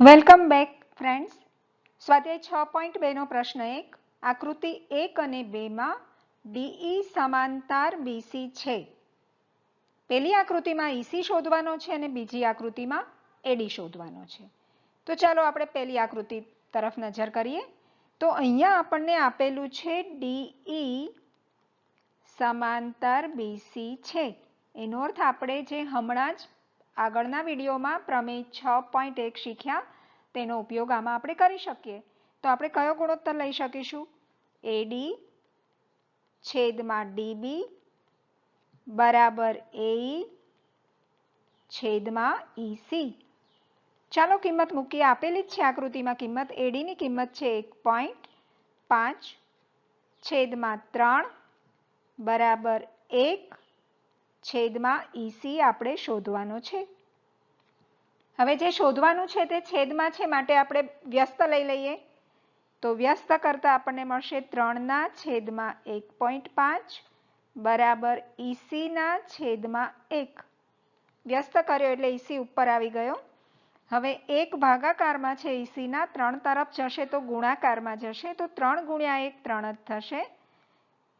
Welcome back, friends. સ્વાધ્યાય છ point બેનો પ્રશ્ન એક. આકૃતિ એક અને બેમાં ડીઈ સમાંતર બીસી છે. પેલી આકૃતિમાં ઈસી શોધવાનો છે અને બીજી આકૃતિમાં એડી શોધવાનો છે. તો ચાલો આપણે પેલી આકૃતિ તરફ નજર કરીએ. તો અહીંયા આપણને આપેલું છે ડીઈ સમાંતર બીસી છે. એનો અર્થ આપણે જે હમણાં જ આગળના વિડીયોમાં પ્રમેય છ પોઈન્ટ એક શીખ્યા. તેનો ઉપયોગ આમાં આપણે કરી શકીએ. તો આપણે કયો ગુણોત્તર લઈ શકીશું? એડી છેદમાં ડીબી બરાબર એઈ છેદમાં ઈસી ચાલો કિંમત મૂકીએ. આપેલી જ છે આકૃતિમાં કિંમત. એડીની કિંમત છે એક પોઈન્ટ પાંચ, છેદમાં ત્રણ, બરાબર એક છેદમાં ઈસી આપણે શોધવાનો છે. હવે જે શોધવાનું છે તે છેદમાં છે માટે આપણે વ્યસ્ત લઈ લઈએ. તો વ્યસ્ત કરતા આપણને મળશે ત્રણના છેદમાં એક પોઈન્ટ પાંચ બરાબર ઈસીના છેદમાં એક. વ્યસ્ત કર્યો એટલે ઈસી ઉપર આવી ગયો. હવે એક ભાગાકારમાં છે ઈસીના ત્રણ તરફ જશે તો ગુણાકારમાં જશે તો ત્રણ ગુણ્યા એક ત્રણ જ થશે.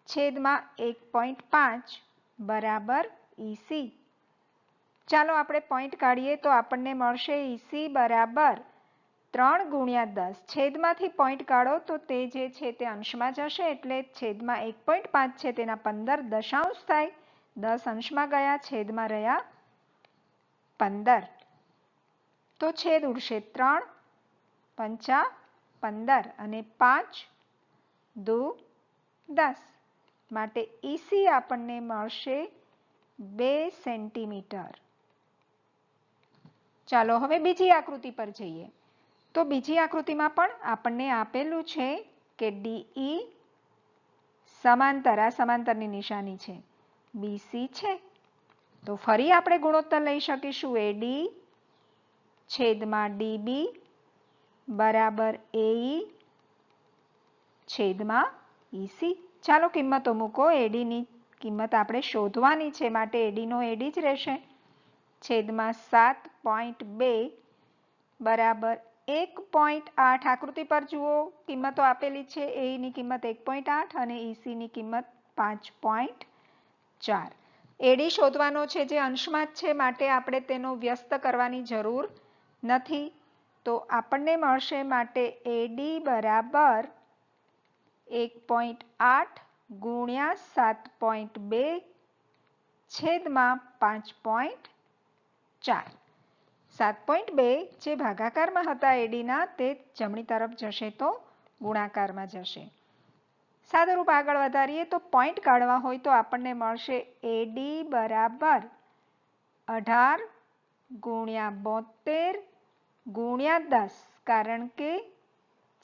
છેદમાં એક પોઈન્ટ પાંચ બરાબર ઈસી ચાલો આપણે પોઈન્ટ કાઢીએ તો આપણને મળશે ઈસી બરાબર ત્રણ ગુણ્યા દસ. છેદમાંથી પોઈન્ટ કાઢો તો તે જે છે તે અંશમાં જશે એટલે છેદમાં એક પોઈન્ટ પાંચ છે તેના પંદર દશાંશ થાય. દસ અંશમાં ગયા, છેદમાં રહ્યા પંદર. તો છેદ ઉડશે ત્રણ પંચા પંદર અને પાંચ દુ દસ. માટે ઈસી આપણને મળશે બે સેન્ટીમીટર. ચાલો હવે બીજી આકૃતિ પર જઈએ. તો બીજી આકૃતિમાં પણ આપણને આપેલું છે કે ડીઈ સમાંતર, આ સમાંતરની નિશાની છે. બીસી છે. તો ફરી આપણે ગુણોત્તર લઈ શકીશું. એડી છેદમાં ડીબી બરાબર એઈ છેદમાં ઈસી ચાલો કિંમતો મૂકો. એડીની કિંમત આપણે શોધવાની છે માટે એડીનો એડી જ રહેશે. છેદમાં સાત પોઈન્ટ બે બરાબર એક પોઈન્ટ આઠ આકૃતિ પર જુઓ. કિંમતો આપેલી છે એની કિંમત એક પોઈન્ટ આઠ અને ઈસીની કિંમત પાંચ પોઈન્ટ ચાર. એડી શોધવાનો છે જે અંશમાં જ છે માટે આપણે તેનો વ્યસ્ત કરવાની જરૂર નથી. તો આપણને મળશે માટે એડી બરાબર એક પોઈન્ટ આઠ ગુણ્યા સાત પોઈન્ટ બે છેદમાં પાંચ પોઈન્ટ ચાર. સાત પોઈન્ટ બે જે ભાગાકારમાં હતા એડીના તે જમણી તરફ જશે તો ગુણાકારમાં જશે. સાદુરૂપ આગળ વધારીએ તો પોઈન્ટ કાઢવા હોય તો આપણને મળશે એડી બરાબર અઢાર ગુણ્યા બોતેર ગુણ્યા દસ. કારણ કે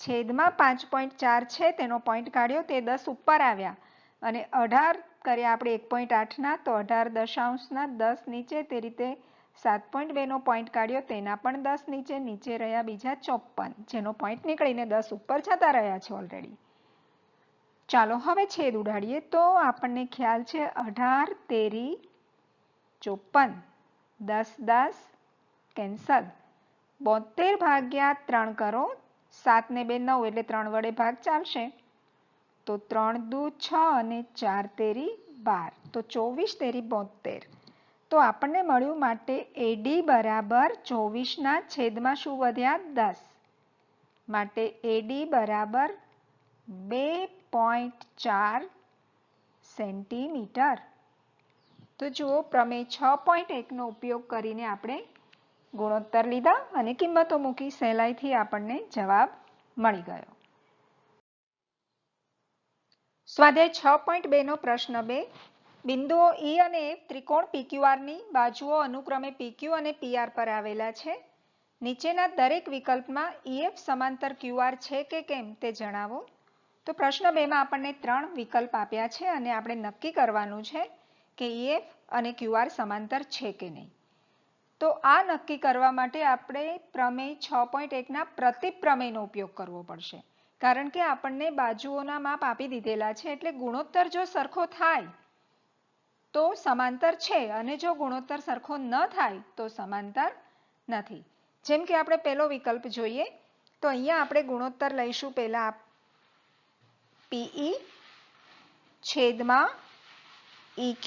છેદમાં પાંચ પોઈન્ટ ચાર છે, તેનો પોઈન્ટ કાઢ્યો, તે દસ ઉપર આવ્યા. અને અઢાર કર્યા આપણે એક પોઈન્ટ આઠના તો અઢાર દશાંશના દસ નીચે, તે રીતે સાત પોઈન્ટ બેનો પોઈન્ટ કાઢ્યો, તેના પણ દસ નીચે નીચે રહ્યા બીજા ચોપન જેનો પોઈન્ટ નીકળીને દસ ઉપર જતા રહ્યા છે ઓલરેડી ચાલો હવે છેદ ઉડાડીએ, તો આપણને ખ્યાલ છે અઢાર, તેરી ચોપન દસ દસ, કેન્સલ. બોતેર ભાગ્યા ત્રણ કરો સાત ને બે નવ એટલે ત્રણ વડે ભાગ ચાલશે. તો ત્રણ દુ છ અને ચાર તેરી બાર. તો ચોવીસ તેરી બોતેર તો આપણને મળ્યું માટે એડી બરાબર ચોવીસના છેદમાં શું વધ્યા? દસ. માટે એડી બરાબર બે પોઈન્ટ ચાર સેન્ટીમીટર. તો જુઓ, પ્રમેય છ પોઈન્ટ એકનો ઉપયોગ કરીને આપણે ગુણોત્તર લીધા અને કિંમતો મૂકી સહેલાઈથી આપણને જવાબ મળી ગયો. સ્વાધ્યાય છ પોઈન્ટ બેનો પ્રશ્ન બે. બિંદુઓ ઈ અને એફ ત્રિકોણ પીક્યુઆરની બાજુઓ અનુક્રમે પીક્યુ અને પીઆર પર આવેલા છે. નીચેના દરેક વિકલ્પમાં ઈએફ સમાંતર ક્યુઆર છે કે કેમ તે જણાવો. તો પ્રશ્ન બેમાં આપણને ત્રણ વિકલ્પ આપ્યા છે અને આપણે નક્કી કરવાનું છે કે ઈએફ અને ક્યુઆર સમાંતર છે કે નહીં. તો આ નક્કી કરવા માટે આપણે પ્રમેય છ પોઈન્ટ એકના પ્રતિપ પ્રમેયનો ઉપયોગ કરવો પડશે. કારણ કે આપણને બાજુઓના માપ આપી દીધેલા છે, એટલે ગુણોત્તર જો સરખો થાય, તો સમાંતર છે, અને જો ગુણોત્તર સરખો ન થાય, તો સમાંતર નથી. જેમ કે આપણે પહેલો વિકલ્પ જોઈએ, તો અહીંયા આપણે ગુણોત્તર લઈશું. પહેલા પીઈ છેદમાં EQ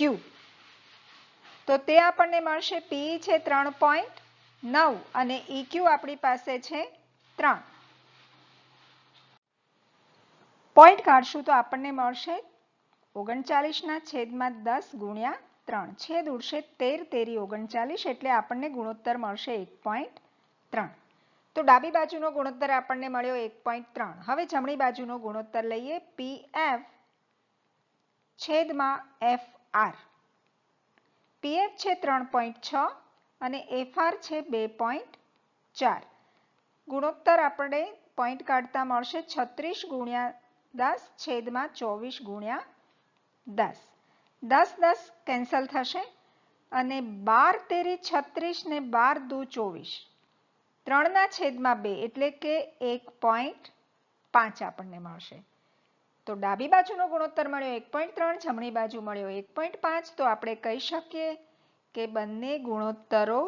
તો તે આપણને મળશે પી છે ત્રણ પોઈન્ટ નવ અને ઇક્યુ આપણી પાસે છે ત્રણ. પોઈન્ટ કાઢશું તો આપણને મળશે ઓગણચાલીસના છેદમાં દસ ગુણ્યા ત્રણ. છેદ ઉડશે તેર તેરી ઓગણચાલીસ એટલે આપણને ગુણોત્તર મળશે એક પોઈન્ટ ત્રણ. તો ડાબી બાજુનો ગુણોત્તર આપણને મળ્યો એક પોઈન્ટ ત્રણ. હવે જમણી બાજુનો ગુણોત્તર લઈએ પી એફ છેદમાં એફ આર પીએફ છે ત્રણ પોઈન્ટ છ અને એફઆર છે બે પોઈન્ટ ચાર. ગુણોત્તર આપણે પોઈન્ટ કાઢતા મળશે છત્રીસ ગુણ્યા દસ છેદમાં ચોવીસ ગુણ્યા દસ. દસ દસ કેન્સલ થશે અને બાર તેરી છત્રીસ ને બાર દુ ચોવીસ. ત્રણના છેદમાં બે એટલે કે એક પોઈન્ટ પાંચ આપણને મળશે. તો ડાબી બાજુનો ગુણોત્તર મળ્યો એક પોઈન્ટ ત્રણ, જમણી બાજુ મળ્યો એક પોઈન્ટ પાંચ. તો આપણે કહી શકીએ કે બંને ગુણોત્તરો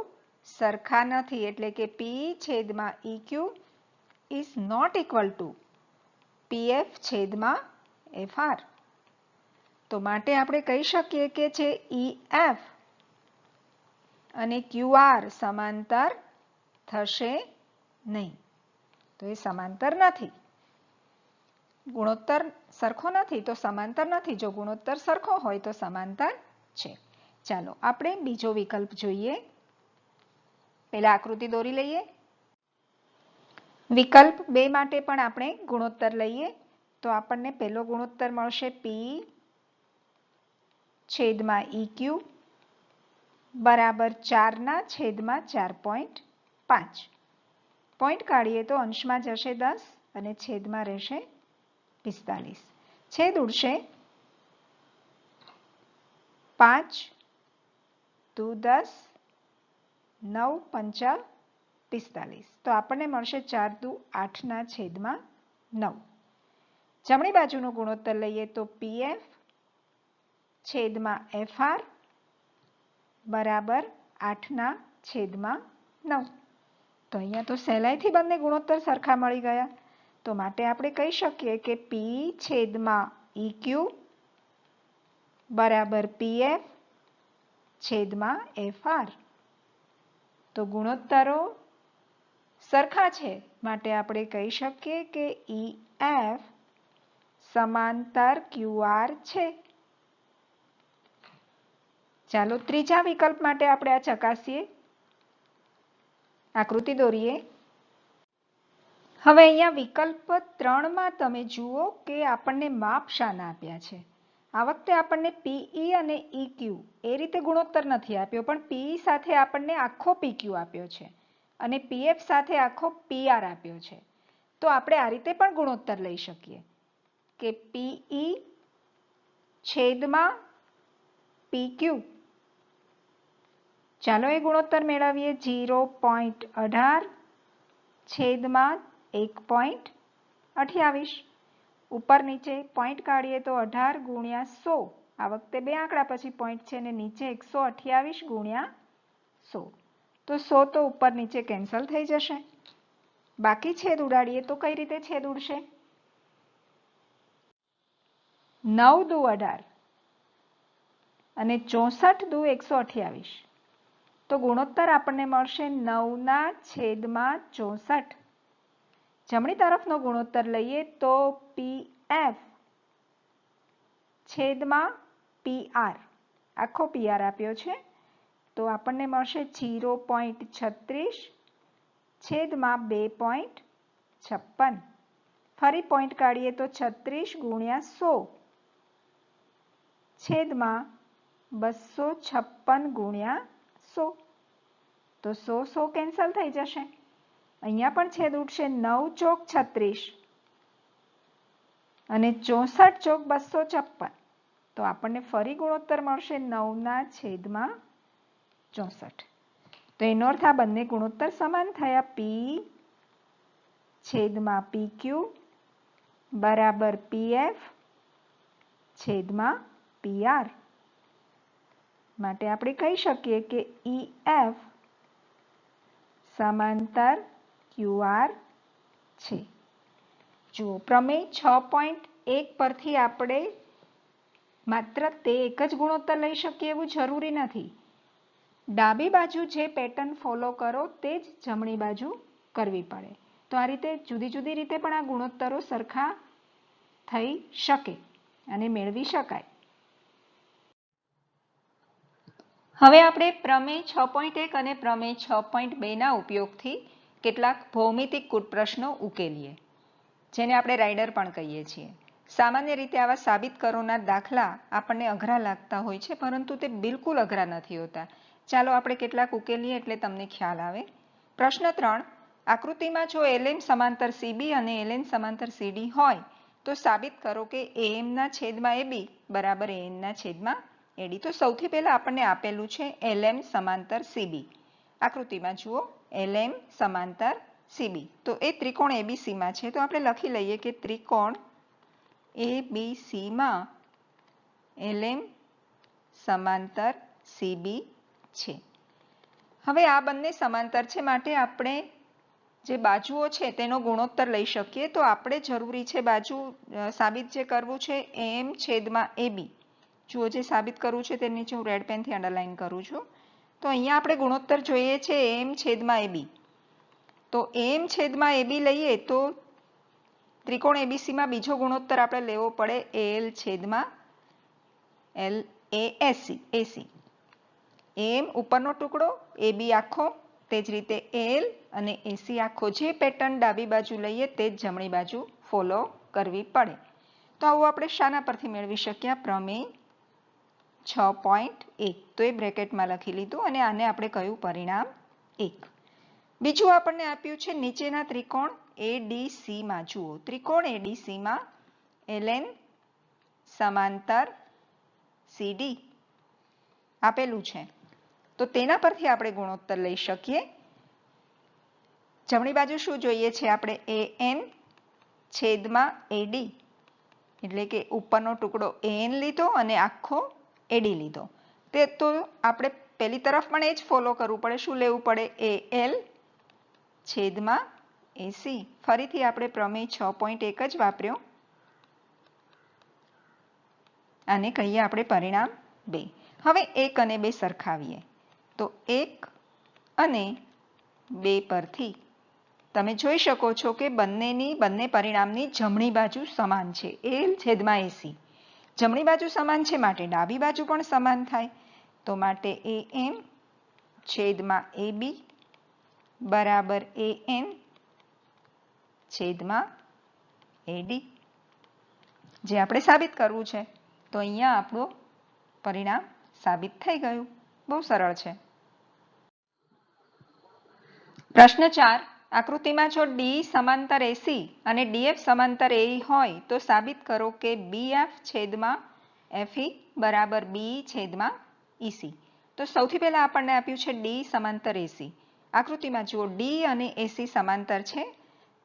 સરખા નથી, એટલે કે પી છેદમાં EQ is not equal to PF છેદમાં એફઆર તો માટે આપણે કહી શકીએ કે છે ઈ એફ અને ક્યુઆર સમાંતર થશે નહીં. તો એ સમાંતર નથી. ગુણોત્તર સરખો નથી, તો સમાંતર નથી. જો ગુણોત્તર સરખો હોય, તો સમાંતર છે. ચાલો, આપણે બીજો વિકલ્પ જોઈએ. પહેલા આકૃતિ દોરી લઈએ. વિકલ્પ બે માટે પણ આપણે ગુણોત્તર લઈએ. તો આપણને પહેલો ગુણોત્તર મળશે પી છેદમાં ઇક્યુ બરાબર ચારના છેદમાં ચાર પોઈન્ટ પાંચ. પોઈન્ટ કાઢીએ તો અંશમાં જશે દસ અને છેદમાં રહેશે પિસ્તાલીસ છેદ ઉડશે પાંચ દુ દસ નવ પંચા પિસ્તાલીસ તો આપણને મળશે ચાર દુ આઠના છેદમાં નવ જમણી બાજુનો ગુણોત્તર લઈએ તો પીએફ છેદમાં એફઆર બરાબર આઠના છેદમાં નવ તો અહીંયા તો સહેલાઈથી બંને ગુણોત્તર સરખા મળી ગયા તો માટે આપણે કહી શકીએ કે પી છેદમાં ઇક્યુ બરાબર પીએફ છેદમાં એફઆર તો ગુણોત્તરો સરખા છે. માટે આપણે કહી શકીએ કે ઈ એફ સમાંતર ક્યુઆર છે. ચાલો ત્રીજા વિકલ્પ માટે આપણે આ ચકાસીએ. આકૃતિ દોરીએ. હવે અહીંયા વિકલ્પ ત્રણમાં તમે જુઓ કે આપણને માપ શાના આપ્યા છે. આ વખતે આપણને પીઈ અને ઇક્યુ એ રીતે ગુણોત્તર નથી આપ્યો, પણ પીઈ સાથે આપણને આખો પીક્યુ આપ્યો છે અને પીએફ સાથે આખો પીઆર આપ્યો છે. તો આપણે આ રીતે પણ ગુણોત્તર લઈ શકીએ. કે પીઈ છેદમાં પીક્યુ ચાલો એ ગુણોત્તર મેળવીએ. જીરો પોઈન્ટ અઢાર છેદમાં એક પોઈન્ટ અઠ્યાવીસ. ઉપર નીચે પોઈન્ટ કાઢીએ તો અઢાર ગુણ્યા સો. આ વખતે બે આંકડા પછી પોઈન્ટ છે ને નીચે એકસો અઠ્યાવીસ ગુણ્યા સો. તો સો તો ઉપર નીચે કેન્સલ થઈ જશે. બાકી છેદ ઉડાડીએ તો કઈ રીતે છેદ ઉડશે? નવ દુ અઢાર અને ચોસઠ દુ એકસો અઠ્યાવીસ. તો ગુણોત્તર આપણને મળશે નવના છેદમાં ચોસઠ. જમણી તરફનો ગુણોત્તર લઈએ તો પી એફ છેદમાં પી આર આખો પીઆર આપ્યો છે. તો આપણને મળશે જીરો પોઈન્ટ છત્રીસ છેદમાં બે પોઈન્ટ છપ્પન. ફરી પોઈન્ટ કાઢીએ તો છત્રીસ ગુણ્યા સો છેદમાં બસો છપ્પન ગુણ્યા સો. તો સો સો કેન્સલ થઈ જશે. અહીંયા પણ છેદ ઉઠશે નવ ચોક છત્રીસ અને ચોસઠ ચોક બસો છપ્પન. તો આપણને ફરી ગુણોત્તર મળશે નવના છેદમાં ચોસઠ. તો એનો અર્થ આ બંને ગુણોત્તર સમાન થયા. પી છેદમાં પી ક્યુ બરાબર પીએફ છેદમાં પીઆર માટે આપણે કહી શકીએ કે ઈ એફ સમાંતર ક્યુઆર છે. જુઓ પ્રમેય છ પોઈન્ટ એક પરથી આપણે માત્ર તે એક જ ગુણોત્તર લઈ શકીએ એવું જરૂરી નથી. ડાબી બાજુ જે પેટર્ન ફોલો કરો તે જ જમણી બાજુ કરવી પડે. તો આ રીતે જુદી જુદી રીતે પણ આ ગુણોત્તરો સરખા થઈ શકે અને મેળવી શકાય. હવે આપણે પ્રમેય છ પોઈન્ટ એક અને પ્રમેય છ પોઈન્ટ બેના ઉપયોગથી કેટલાક ભૌમિતિક કૂટ પ્રશ્નો ઉકેલીએ, જેને આપણે રાઇડર પણ કહીએ છીએ. સામાન્ય રીતે આવા સાબિત કરોના દાખલા આપણને અઘરા લાગતા હોય છે, પરંતુ તે બિલકુલ અઘરા નથી હોતા. ચાલો આપણે કેટલાક ઉકેલીએ એટલે તમને ખ્યાલ આવે. પ્રશ્ન ત્રણ, આકૃતિમાં જો એલએમ સમાંતર સીબી અને એલએન સમાંતર સીડી હોય, તો સાબિત કરો કે એએમના છેદમાં એબી બરાબર એએનના છેદમાં એડી તો સૌથી પહેલાં આપણને આપેલું છે એલએમ સમાંતર સીબી આકૃતિમાં જુઓ. એલએમ સમાંતર, સીબી. તો એ ત્રિકોણ એબીસીમાં છે. તો આપણે લખી લઈએ કે ત્રિકોણ એબીસીમાં એલએમ સમાંતર, સીબી છે. હવે આ બંને સમાંતર છે માટે આપણે જે બાજુઓ છે તેનો ગુણોત્તર લઈ શકીએ. તો આપણે જરૂરી છે બાજુ સાબિત જે કરવું છે એમ છેદમાં એબી. જુઓ જે સાબિત કરવું છે તેની નીચે હું રેડ પેનથી અંડરલાઈન કરું છું. તો અહીંયા આપણે ગુણોત્તર જોઈએ છે એમ છેદમાં એબી તો એમ છેદમાં એબી લઈએ તો ત્રિકોણ એબીસીમાં બીજો ગુણોત્તર આપણે લેવો પડે એલ છેદમાં એલ એ એસી એસી એમ ઉપરનો ટુકડો એબી આખો, તે જ રીતે એલ અને એસી આખો જે પેટર્ન ડાબી બાજુ લઈએ તે જ જમણી બાજુ ફોલો કરવી પડે. તો આવું આપણે શાના પરથી મેળવી શક્યા પ્રમેય છ પોઈન્ટ એક. તો એ બ્રેકેટમાં લખી લીધું અને આને આપણે કહ્યું પરિણામ એક. બીજું આપણને આપ્યું છે નીચેના ત્રિકોણ એડીસીમાં જુઓ, ત્રિકોણ એડીસીમાં એલએન સમાંતર સીડી આપેલું છે. તો તેના પરથી આપણે ગુણોત્તર લઈ શકીએ. જમણી બાજુ શું જોઈએ છે? આપણે એ એન છેદમાં એડી એટલે કે ઉપરનો ટુકડો એન લીધો અને આખો એડી લીધો. તે તો આપણે પહેલી તરફ પણ એ જ ફોલો કરવું પડે. શું લેવું પડે? એ, એલ, છેદમાં એસી. ફરીથી આપણે પ્રમેય છ પોઈન્ટ એક જ વાપર્યો. આને કહીએ આપણે પરિણામ બે. હવે એક અને બે સરખાવીએ. તો એક અને બે પરથી તમે જોઈ શકો છો કે બંનેની, બંને પરિણામની જમણી બાજુ સમાન છે. એલ છેદમાં એસી. જમણી બાજુ સમાન છે, માટે ડાબી બાજુ પણ સમાન થાય. તો માટે એ એમ છેદમાં એ બી બરાબર એ એન છેદમાં એડી જે આપણે સાબિત કરવું છે, તો અહીંયા આપણું પરિણામ સાબિત થઈ ગયું. બહુ સરળ છે. પ્રશ્ન ચાર આકૃતિમાં જો ડી સમાંતર એસી અને ડીએફ સમાંતર એ હોય, તો સાબિત કરો કે બીએફ છેદમાં એફઈ બરાબર બી છેદમાં ઈસી તો સૌથી પહેલા આપણને આપ્યું છે ડી સમાંતર એસી આકૃતિમાં જુઓ ડી અને એસી સમાંતર છે.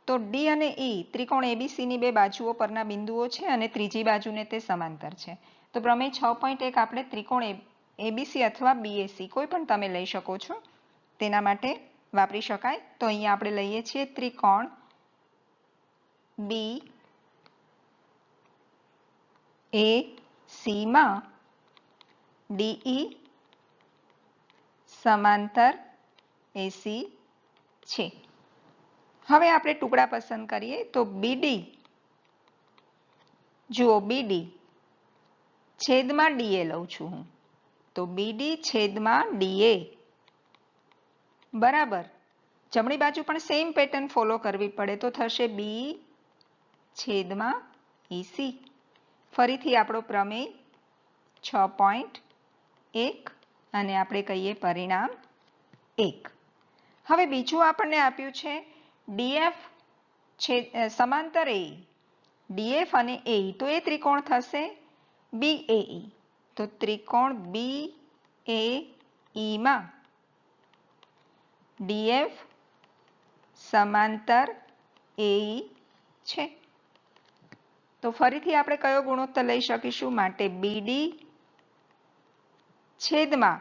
તો ડી અને ઈ ત્રિકોણ એબીસીની બે બાજુઓ પરના બિંદુઓ છે અને ત્રીજી બાજુને તે સમાંતર છે. તો પ્રમેય છ પોઈન્ટ એક આપણે ત્રિકોણ એબીસી અથવા બીએસી કોઈ પણ તમે લઈ શકો છો. તેના માટે વાપરી શકાય? તો અહીંયા આપણે લઈએ છીએ ત્રિકોણ બી એ સીમાં ડીઈ સમાંતર એસી છે. હવે આપણે ટુકડા પસંદ કરીએ તો બીડી જુઓ બીડી છેદમાં ડીએ લઉં છું હું. તો બીડી છેદમાં ડીએ બરાબર. જમણી બાજુ પણ સેમ પેટર્ન ફોલો કરવી પડે તો થશે બી છેદમાં ઈસી ફરીથી આપણો પ્રમેય છ પોઈન્ટ એક અને આપણે કહીએ પરિણામ એક. હવે બીજું આપણને આપ્યું છે ડીએફ છે સમાંતર એ ડીએફ અને એ તો એ ત્રિકોણ થશે બી એ તો ત્રિકોણ બી એ ઈમાં ડીએફ સમાંતર એ છે. તો ફરીથી આપણે કયો ગુણોત્તર લઈ શકીશું? માટે બીડી છેદમાં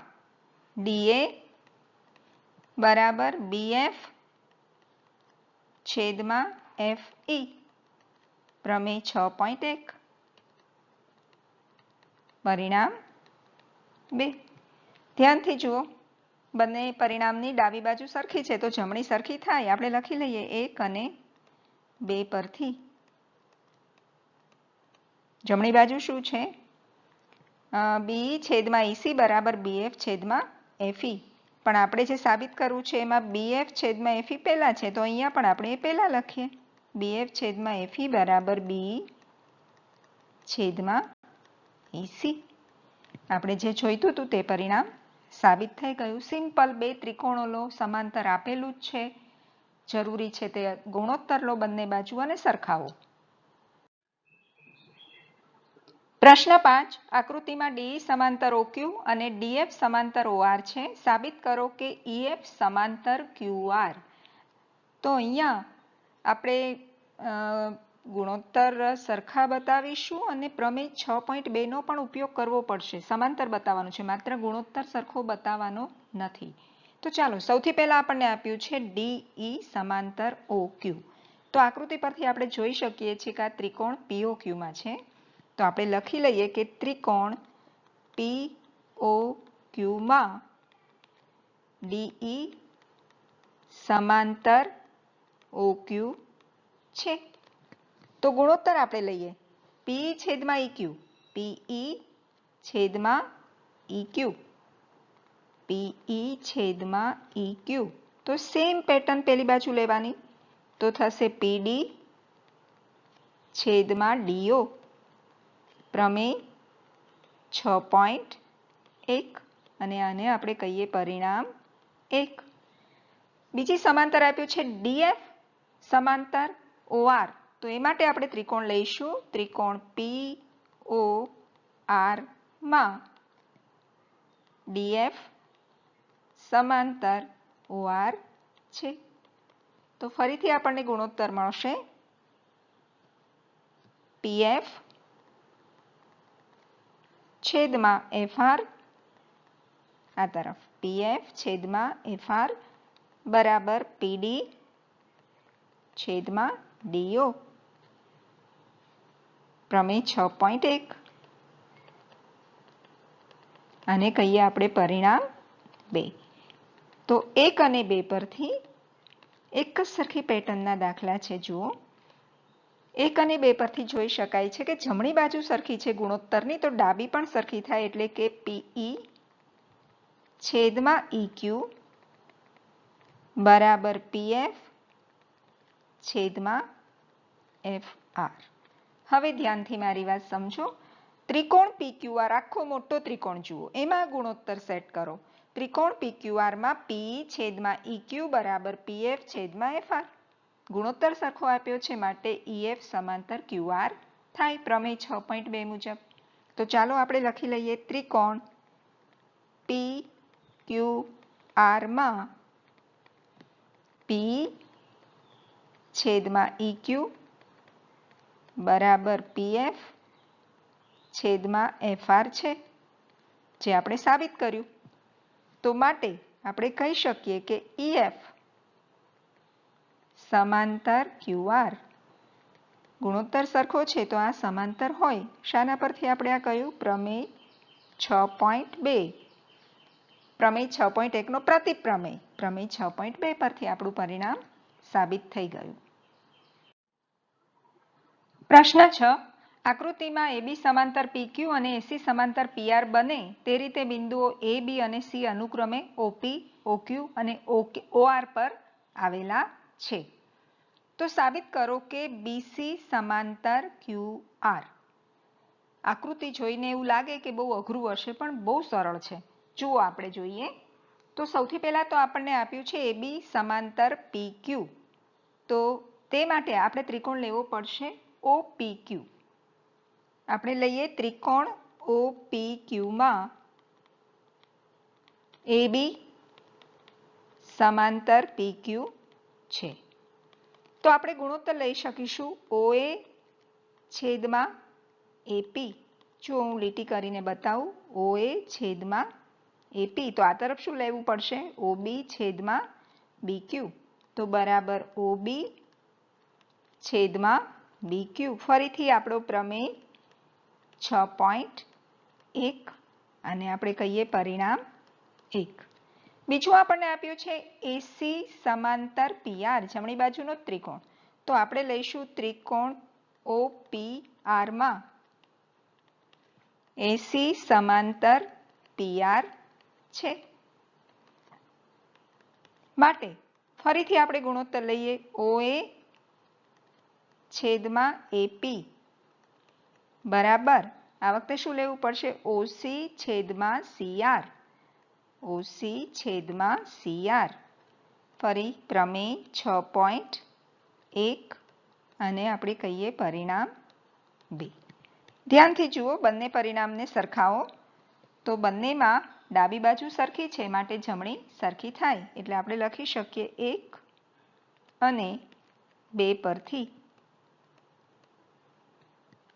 ડીએ બરાબર બીએફ છેદમાં એફ ઈ. પ્રમેય છ પોઈન્ટ એક. પરિણામ બે. ધ્યાનથી જુઓ. બંને પરિણામની ડાબી બાજુ સરખી છે, તો જમણી સરખી થાય. આપણે લખી લઈએ, એક અને બે પરથી. જમણી બાજુ શું છે? બી છેદમાં ઈસી બરાબર બીએફ છેદમાં એફઈ પણ આપણે જે સાબિત કરવું છે, એમાં બીએફ છેદમાં એફઈ પહેલાં છે, તો અહીંયા પણ આપણે એ પહેલાં લખીએ. બીએફ છેદમાં એફઈ બરાબર બી છેદમાં ઈસી આપણે જે જોઈતું હતું તે પરિણામ સાબિત થઈ ગયું. સિમ્પલ બે ત્રિકોણો લો, સમાંતર આપેલું જ છે. જરૂરી છે તે ગુણોત્તર લો બંને બાજુ અને સરખાવો. પ્રશ્ન પાંચ. આકૃતિમાં ડી સમાંતર ઓક્યુ અને ડીએફ સમાંતર ઓઆર છે. સાબિત કરો કે ઈએફ સમાંતર ક્યુઆર તો અહીંયા આપણે ગુણોત્તર સરખા બતાવીશું અને પ્રમેય છ પોઈન્ટ બેનો પણ ઉપયોગ કરવો પડશે. સમાંતર બતાવવાનું છે. માત્ર ગુણોત્તર સરખો બતાવવાનો નથી. તો ચાલો, સૌથી પહેલાં આપણને આપ્યું છે ડીઈ સમાંતર ઓ ક્યુ તો આકૃતિ પરથી આપણે જોઈ શકીએ છીએ કે આ ત્રિકોણ પીઓ ક્યુમાં છે. તો આપણે લખી લઈએ કે ત્રિકોણ પી ઓ ક્યુમાં ડીઈ સમાંતર ઓ ક્યુ છે. તો ગુણોત્તર આપણે લઈએ. પી છેદમાં ઈ ક્યુ પીઈ છેદમાં ઇક્યુ ક્યુ પીઈ છેદમાં ઈ ક્યુ તો સેમ પેટર્ન પેલી બાજુ લેવાની. તો થશે પીડી છેદમાં ડીઓ પ્રમેય છ પોઈન્ટ એક. અને આને આપણે કહીએ પરિણામ એક. બીજી સમાંતર આપ્યું છે ડીએફ સમાંતર ઓઆર તો એ માટે આપણે ત્રિકોણ લઈશું. ત્રિકોણ પી ઓ આરમાં ડીએફ સમાંતર ઓઆર છે. તો ફરીથી આપણને ગુણોત્તર મળશે. પીએફ છેદમાં એફઆર આ તરફ. પીએફ છેદમાં એફઆર બરાબર પીડી છેદમાં ડીઓ પ્રમેય છ પોઈન્ટ એક. આને કહીએ આપણે પરિણામ બે. તો એક અને બે પરથી એક જ સરખી પેટર્નના દાખલા છે, જુઓ. એક અને બે પરથી જોઈ શકાય છે કે જમણી બાજુ સરખી છે ગુણોત્તરની, તો ડાબી પણ સરખી થાય એટલે કે પીઈ છેદમાં ઇક્યુ બરાબર પીએફ છેદમાં એફ આર હવે ધ્યાનથી મારી વાત સમજો. ત્રિકોણ પીક્યુઆર આખો મોટો ત્રિકોણ જુઓ. એમાં ગુણોત્તર સેટ કરો. ત્રિકોણ પીક્યુઆરમાં પી છેદમાં ઇક્યુ બરાબર પીએફ છેદમાં એફઆર ગુણોત્તર સરખો આપ્યો છે માટે ઈએફ સમાંતર ક્યુઆર થાય. પ્રમેય છ પોઈન્ટ બે મુજબ. તો ચાલો આપણે લખી લઈએ ત્રિકોણ પી ક્યુ આરમાં પી છેદમાં ઈ ક્યુ બરાબર પીએફ છેદમાં એફઆર છે, જે આપણે સાબિત કર્યું. તો માટે આપણે કહી શકીએ કે ઈએફ સમાંતર ક્યુઆર ગુણોત્તર સરખો છે તો આ સમાંતર હોય. શાના પરથી આપણે આ કહ્યું? પ્રમેય છ પોઈન્ટ બે. પ્રમેય છ પોઈન્ટ એકનો પ્રતિપ્રમેય. પ્રમેય છ પોઈન્ટ બે પરથી આપણું પરિણામ સાબિત થઈ ગયું. પ્રશ્ન છ. આકૃતિમાં એબી સમાંતર પીક્યુ અને એસી સમાંતર પીઆર બને તે રીતે બિંદુઓ એ અને સી અનુક્રમે ઓપી ઓક્યુ અને ઓઆર પર આવેલા છે. તો સાબિત કરો કે બીસી સમાંતર ક્યુઆર આકૃતિ જોઈને એવું લાગે કે બહુ અઘરું હશે, પણ બહુ સરળ છે. જુઓ આપણે જોઈએ. તો સૌથી પહેલાં તો આપણને આપ્યું છે એબી સમાંતર પી ક્યુ તો તે માટે આપણે ત્રિકોણ લેવો પડશે. ઓ પી ક્યુ આપણે લઈએ ત્રિકોણ ઓ પી ક્યુમાં એ બી સમાંતર પી ક્યુ છે. તો આપણે ગુણોત્તર લઈ શકીશું. ઓ એ છેદમાં એપી જો હું લીટી કરીને બતાવું ઓ એ છેદમાં એપી તો આ તરફ શું લેવું પડશે? ઓબી છેદમાં બીક્યુ તો બરાબર ઓબી છેદમાં બીક્યુ ફરીથી આપણો પ્રમેય છ પોઈન્ટ એક અને આપણે કહીએ પરિણામ એક. બીજું આપણને આપ્યું છે એસી સમાંતર પીઆર જમણી બાજુનો ત્રિકોણ. તો આપણે લઈશું ત્રિકોણ ઓ પી આરમાં એસી સમાંતર પીઆર છે. માટે ફરીથી આપણે ગુણોત્તર લઈએ ઓએ છેદમાં એપી બરાબર. આ વખતે શું લેવું પડશે? ઓસી છેદમાં સીઆર ઓસી છેદમાં સીઆર ફરી પ્રમેય છ પોઈન્ટ એક અને આપણે કહીએ પરિણામ બે. ધ્યાનથી જુઓ બંને પરિણામને સરખાવો. તો બંનેમાં ડાબી બાજુ સરખી છે, માટે જમણી સરખી થાય. એટલે આપણે લખી શકીએ એક અને બે પરથી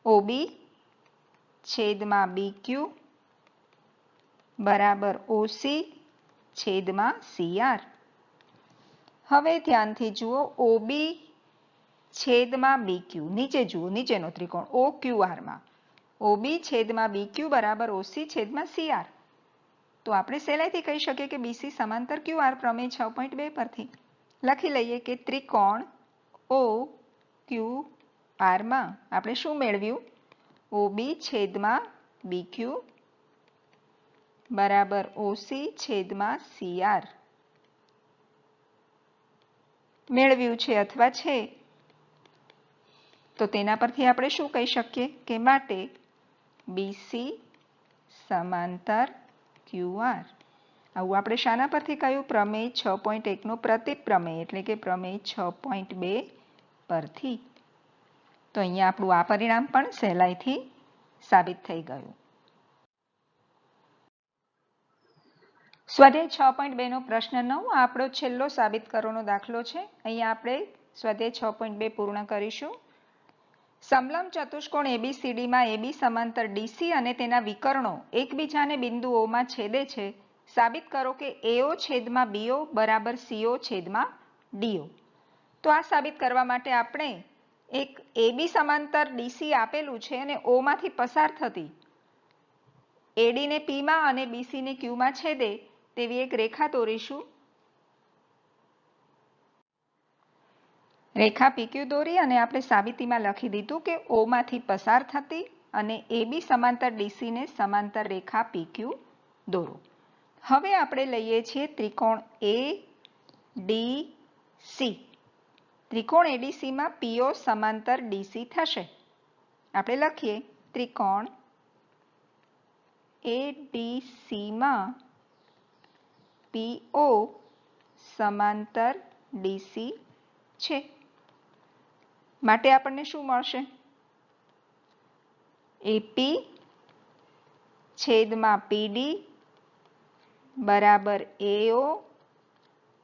ઓબી છેદમાં બીક્યુ બરાબર ઓસી છેદમાં સીઆર હવે ધ્યાનથી જુઓ ઓબી છેદમાં બીક્યુ નીચે જુઓ, નીચેનો ત્રિકોણ. ઓ ક્યુ આરમાં ઓબી છેદમાં બીક્યુ બરાબર ઓસી છેદમાં સીઆર તો આપણે સહેલાઈથી કહી શકીએ કે બીસી સમાંતર ક્યુ આર પ્રમેય છ પોઈન્ટ બે પરથી. લખી લઈએ કે ત્રિકોણ ઓ ક્યુ આરમાં આપણે શું મેળવ્યું? ઓબી છેદમાં બીક્યુ બરાબર ઓસી છેદમાં સીઆર મેળવ્યું છે અથવા છે? તો તેના પરથી આપણે શું કહી શકીએ કે માટે બીસી સમાંતર ક્યુઆર આવું આપણે શાના પરથી કહ્યું? પ્રમેય છ પોઈન્ટ એકનો પ્રતિક પ્રમેય એટલે કે પ્રમેય છ પોઈન્ટ બે પરથી. તો અહીંયા આપણું આ પરિણામ પણ સહેલાઈથી સાબિત થઈ ગયું. સ્વાધ્યાય છ પોઈન્ટ બેનો પ્રશ્ન નવ, આપણો છેલ્લો સાબિત કરવાનો દાખલો છે. અહીંયા આપણે સ્વાધ્યાય છ પોઈન્ટ બે પૂર્ણ કરીશું. સમલમ ચતુષ્કોણ એબીસીડીમાં એબી સમાંતર ડીસી અને તેના વિકર્ણો એકબીજાને બિંદુઓમાં છેદે છે. સાબિત કરો કે એઓ છેદમાં બીઓ બરાબર સીઓ છેદમાં ડીઓ તો આ સાબિત કરવા માટે આપણે એક એબી સમાંતર ડીસી આપેલું છે અને ઓમાંથી પસાર થતી. એડીને પીમાં અને બીસીને ક્યુમાં છેદે તેવી એક રેખા દોરીશું. રેખા પીક્યુ દોરી અને આપણે સાબિતીમાં લખી દીધું કે ઓમાંથી પસાર થતી અને એબી સમાંતર ડીસીને સમાંતર રેખા પીક્યુ દોરો. હવે આપણે લઈએ છીએ ત્રિકોણ એ ડી સી ત્રિકોણ એડીસીમાં પીઓ સમાંતર ડીસી થશે. આપણે લખીએ ત્રિકોણ એડીસીમાં પીઓ સમાંતર ડીસી છે. માટે આપણને શું મળશે? એપી છેદમાં પીડી બરાબર એઓ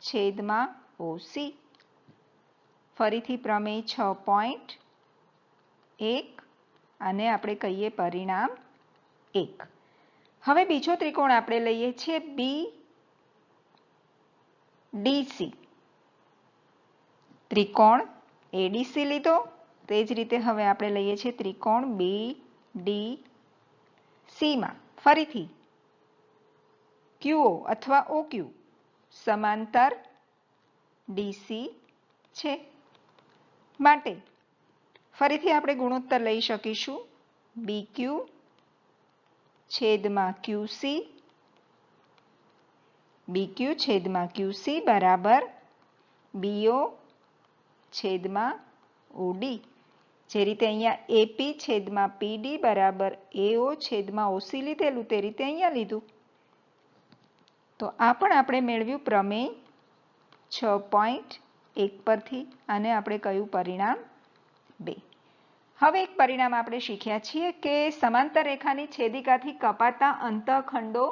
છેદમાં ઓસી ફરીથી પ્રમેય છ પોઈન્ટ એક અને આપણે કહીએ પરિણામ એક. હવે બીજો ત્રિકોણ આપણે લઈએ છીએ બી ડીસી ત્રિકોણ એડીસી લીધો. તે જ રીતે હવે આપણે લઈએ છીએ ત્રિકોણ બી ડી સીમાં ફરીથી ક્યુઓ અથવા ઓક્યુ સમાંતર ડીસી છે. માટે ફરીથી આપણે ગુણોત્તર લઈ શકીશું. બી ક્યુ છેદમાં ક્યુસી બી ક્યુ છેદમાં ક્યુસી બરાબર બીઓ છેદમાં ઓડી જે રીતે અહીંયા એપી છેદમાં પીડી બરાબર એઓ છેદમાં ઓસી લીધેલું તે રીતે અહીંયા લીધું. તો આ પણ આપણે મેળવ્યું પ્રમેય છ પોઈન્ટ એક પરથી અને આપણે કયું પરિણામ બે. હવે એક પરિણામ આપણે શીખ્યા છીએ કે સમાંતર રેખાની છેદિકાથી કપાતા અંતઃખંડો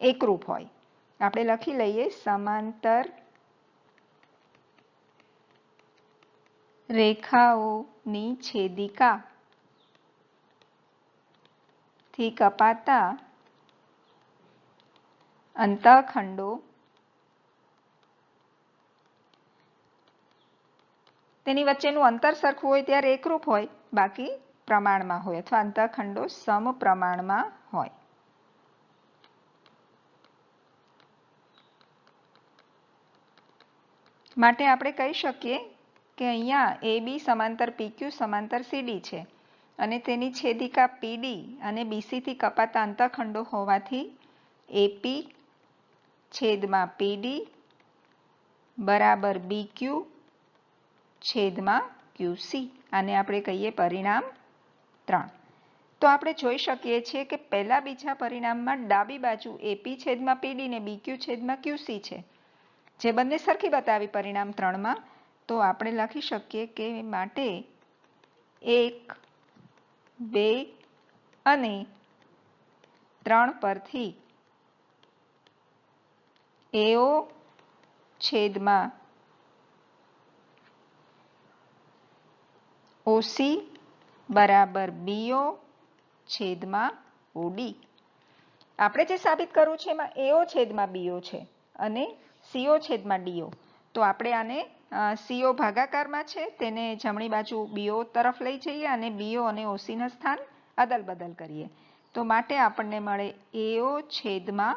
એકરૂપ હોય. આપણે લખી લઈએ, સમાંતર રેખાઓની છેદિકા થી કપાતા અંતઃખંડો તેની વચ્ચેનું અંતર સરખું હોય ત્યારે એકરૂપ હોય, બાકી પ્રમાણમાં હોય અથવા અંતઃખંડો સમપ્રમાણમાં હોય. માટે આપણે કહી શકીએ કે અહીંયા એ બી સમાંતર પીક્યુ સમાંતર સીડી છે અને તેની છેદિકા પીડી અને બીસીથી કપાતા અંતઃખંડો હોવાથી એપી છેદમાં પીડી બરાબર બીક્યુ છેદમાં ક્યુસી આને આપણે કહીએ પરિણામ ત્રણ. તો આપણે જોઈ શકીએ છીએ કે પહેલા બીજા પરિણામમાં ડાબી બાજુ એપી છેદમાં પીડી ને બીક્યુ છેદમાં ક્યુસી છે. જે બંને સરખી બતાવી પરિણામ ત્રણમાં. તો આપણે લખી શકીએ કે માટે એક, બે અને ત્રણ પરથી એઓ છેદમાં ઓસી બરાબર બીઓ છેદમાં ઓડી. આપણે જે સાબિત કરવું છે એમાં એઓ છેદમાં બીઓ છે અને સીઓ છેદમાં ડીઓ. તો આપણે આને સીઓ ભાગાકારમાં છે, તેને જમણી બાજુ બીઓ તરફ લઈ જઈએ અને બીઓ અને ઓસીના સ્થાન અદલ બદલ કરીએ. તો માટે આપણને મળે એઓ છેદમાં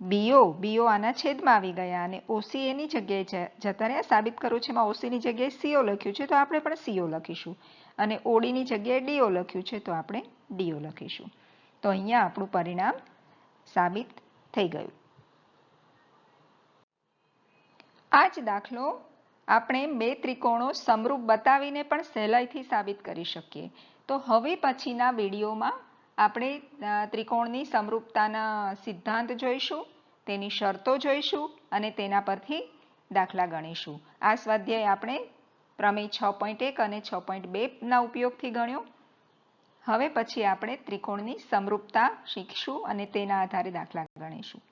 બીઓ બીઓ આના છેદમાં આવી ગયા અને ઓસી એની જગ્યાએ જતા રહ્યા. સાબિત કરવું છે એમાં ઓસીની જગ્યાએ સીઓ લખ્યું છે, તો આપણે પણ સીઓ લખીશું. અને ઓડીની જગ્યાએ ડીઓ લખ્યું છે, તો આપણે ડીઓ લખીશું. તો અહીંયા આપણું પરિણામ સાબિત થઈ ગયું. આ જ દાખલો આપણે બે ત્રિકોણો સમરૂપ બતાવીને પણ સહેલાઈથી સાબિત કરી શકીએ. તો હવે પછીના વિડીયોમાં આપણે ત્રિકોણની સમરૂપતાના સિદ્ધાંત જોઈશું, તેની શરતો જોઈશું અને તેના પરથી દાખલા ગણીશું. આ સ્વાધ્યાય આપણે પ્રમેય છ પોઈન્ટ એક અને છ પોઈન્ટ બેના ઉપયોગથી ગણ્યો. હવે પછી આપણે ત્રિકોણની સમરૂપતા શીખશું અને તેના આધારે દાખલા ગણીશું.